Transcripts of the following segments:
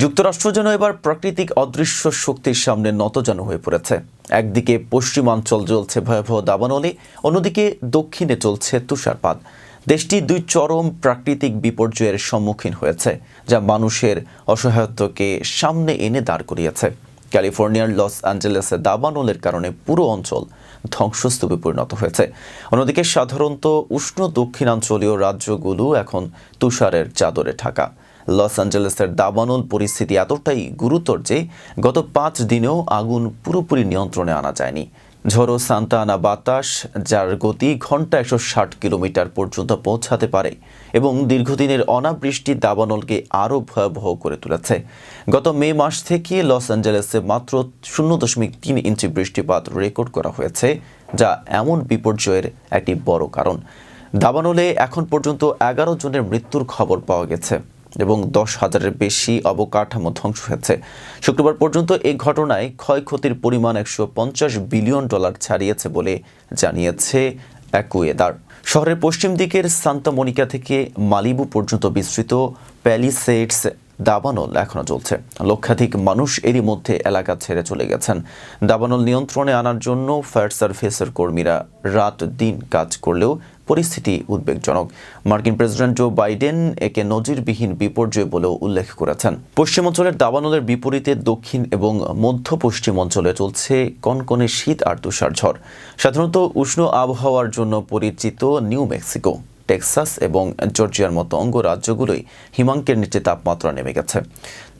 যুক্তরাষ্ট্র যেন এবার প্রাকৃতিক অদৃশ্য শক্তির সামনে নতজানু হয়ে পড়েছে। একদিকে পশ্চিমাঞ্চল জ্বলছে ভয়াবহ দাবানলে, অন্যদিকে দক্ষিণে চলছে তুষারপাত। দেশটি দুই চরম প্রাকৃতিক বিপর্যয়ের সম্মুখীন হয়েছে, যা মানুষের অসহায়ত্বকে সামনে এনে দাঁড় করিয়েছে। ক্যালিফোর্নিয়ার লস অ্যাঞ্জেলেসে দাবানলের কারণে পুরো অঞ্চল ধ্বংসস্তূপে পরিণত হয়েছে। অন্যদিকে সাধারণত উষ্ণ দক্ষিণাঞ্চলীয় রাজ্যগুলো এখন তুষারের চাদরে ঢাকা। লস অ্যাঞ্জেলেসের দাবানল পরিস্থিতি এতটাই গুরুতর যে গত পাঁচ দিনেও আগুন পুরোপুরি নিয়ন্ত্রণে আনা যায়নি। ঝড়ো সান্তা আনা বাতাস, যার গতি ঘণ্টা একশো ষাট কিলোমিটার পর্যন্ত পৌঁছাতে পারে এবং দীর্ঘদিনের অনাবৃষ্টি দাবানলকে আরও ভয়াবহ করে তুলেছে। গত মে মাস থেকে লস অ্যাঞ্জেলেসে মাত্র শূন্য দশমিক তিন ইঞ্চি বৃষ্টিপাত রেকর্ড করা হয়েছে, যা এমন বিপর্যয়ের একটি বড় কারণ। দাবানলে এখন পর্যন্ত এগারো জনের মৃত্যুর খবর পাওয়া গেছে। এবং দশ হাজারের বেশি অবকাঠামো ধ্বংস হয়েছে। শুক্রবার পর্যন্ত এই ঘটনায় ক্ষয়ক্ষতির পরিমাণ একশো পঞ্চাশ বিলিয়ন ডলার ছাড়িয়েছে বলে জানিয়েছে অ্যাকুয়েদার। শহরের পশ্চিম দিকের সান্তা মনিকা থেকে মালিবু পর্যন্ত বিস্তৃত প্যালিসেডস দাবানল এখনও চলছে লক্ষাধিক মানুষ এরই মধ্যে এলাকা ছেড়ে চলে গেছেন। দাবানল নিয়ন্ত্রণে আনার জন্য ফায়ার সার্ভিসের কর্মীরা রাত দিন কাজ করলেও পরিস্থিতি উদ্বেগজনক। মার্কিন প্রেসিডেন্ট জো বাইডেন একে নজিরবিহীন বিপর্যয় বলেও উল্লেখ করেছেন। পশ্চিমাঞ্চলের দাবানলের বিপরীতে দক্ষিণ এবং মধ্য পশ্চিম অঞ্চলে চলছে কনকনে শীত আর তুষার ঝড় সাধারণত উষ্ণ আবহাওয়ার জন্য পরিচিত নিউ মেক্সিকো। টেক্সাস এবং জর্জিয়ার মতো অঙ্গরাজ্যগুলোই হিমাঙ্কের নিচে তাপমাত্রা নেমে গেছে।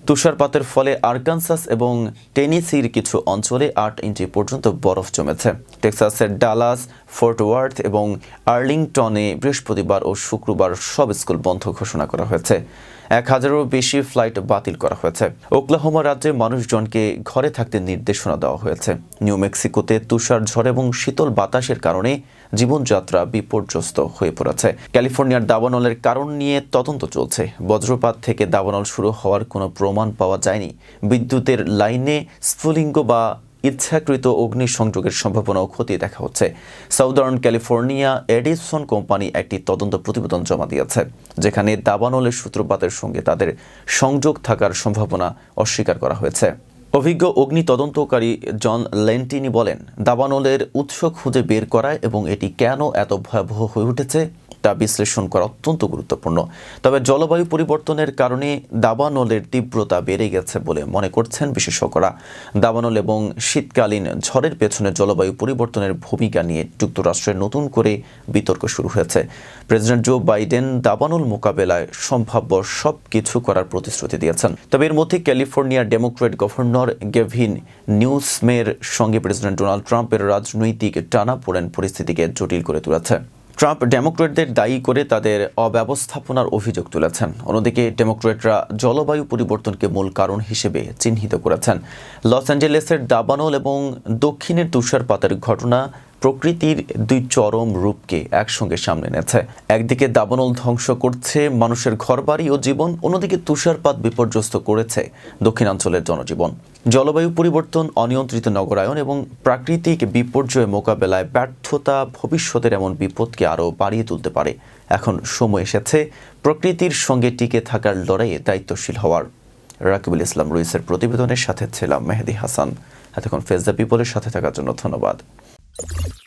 তুষারপাতের ফলে আরকানসাস এবং টেনিসির কিছু অঞ্চলে আট ইঞ্চি পর্যন্ত বরফ জমেছে। টেক্সাসের ডালাস, ফোর্ট ওয়ার্থ এবং আর্লিংটনে বৃহস্পতিবার ও শুক্রবার সব স্কুল বন্ধ ঘোষণা করা হয়েছে। এক হাজারেরও বেশি ফ্লাইট বাতিল করা হয়েছে। ওকলাহোমা রাজ্যে মানুষজনকে ঘরে থাকতে নির্দেশনা দেওয়া হয়েছে। নিউ মেক্সিকোতে তুষার ঝড় এবং শীতল বাতাসের কারণে জীবনযাত্রা বিপর্যস্ত হয়ে পড়েছে। ক্যালিফোর্নিয়ার দাবানলের কারণ নিয়ে তদন্ত চলছে। বজ্রপাত থেকে দাবানল শুরু হওয়ার কোনো প্রমাণ পাওয়া যায়নি। বিদ্যুতের লাইনে স্ফুলিঙ্গ বা ইচ্ছাকৃত অগ্নি সংযোগের সম্ভাবনাও খতিয়ে দেখা হচ্ছে। সাউদার্ন ক্যালিফোর্নিয়া এডিসন কোম্পানি একটি তদন্ত প্রতিবেদন জমা দিয়েছে, যেখানে দাবানলের সূত্রপাতের সঙ্গে তাদের সংযোগ থাকার সম্ভাবনা অস্বীকার করা হয়েছে। অভিজ্ঞ অগ্নি তদন্তকারী জন লেন্টিনি বলেন, দাবানলের উৎস খুঁজে বের করা এবং এটি কেন এত ভয়াবহ হয়ে উঠেছে তা বিশ্লেষণ করা অত্যন্ত গুরুত্বপূর্ণ। তবে জলবায়ু পরিবর্তনের কারণে দাবানলের তীব্রতা বেড়ে গেছে বলে মনে করছেন বিশেষজ্ঞরা। দাবানল এবং শীতকালীন ঝড়ের পেছনে জলবায়ু পরিবর্তনের ভূমিকা নিয়ে যুক্তরাষ্ট্রের নতুন করে বিতর্ক শুরু হয়েছে। প্রেসিডেন্ট জো বাইডেন দাবানল মোকাবেলায় সম্ভাব্য সব কিছু করার প্রতিশ্রুতি দিয়েছেন। তবে এর মধ্যে ক্যালিফোর্নিয়ার ডেমোক্রেট গভর্নর গেভিন নিউসমের সঙ্গে প্রেসিডেন্ট ডোনাল্ড ট্রাম্পের রাজনৈতিক টানাপোড়েন পরিস্থিতিকে জটিল করে তুলেছে। ট্রাম্প ডেমোক্রেটদের দায়ী করে তাদের অব্যবস্থাপনার অভিযোগ তুলেছেন। অন্যদিকে ডেমোক্রেটরা জলবায়ু পরিবর্তনকে মূল কারণ হিসেবে চিহ্নিত করেছেন। লস অ্যাঞ্জেলেসের দাবানল এবং দক্ষিণের তুষারপাতের ঘটনা প্রকৃতির দুই চরম রূপকে একসঙ্গে সামনে এনেছে একদিকে দাবানল ধ্বংস করছে মানুষের ঘরবাড়ি ও জীবন, অন্যদিকে তুষারপাত বিপর্যস্ত করেছে দক্ষিণাঞ্চলের জনজীবন। জলবায়ু পরিবর্তন, অনিয়ন্ত্রিত নগরায়ন এবং প্রাকৃতিক বিপর্যয় মোকাবেলায় ব্যর্থতা ভবিষ্যতের এমন বিপদকে আরও বাড়িয়ে তুলতে পারে। এখন সময় এসেছে প্রকৃতির সঙ্গে টিকে থাকার লড়াইয়ে দায়িত্বশীল হওয়ার। রাকিবুল ইসলাম রুইসের প্রতিবেদনের সাথে ছিলাম মেহেদি হাসান। এতক্ষণ ফেজ দ্য পিপলের সাথে থাকার জন্য ধন্যবাদ। you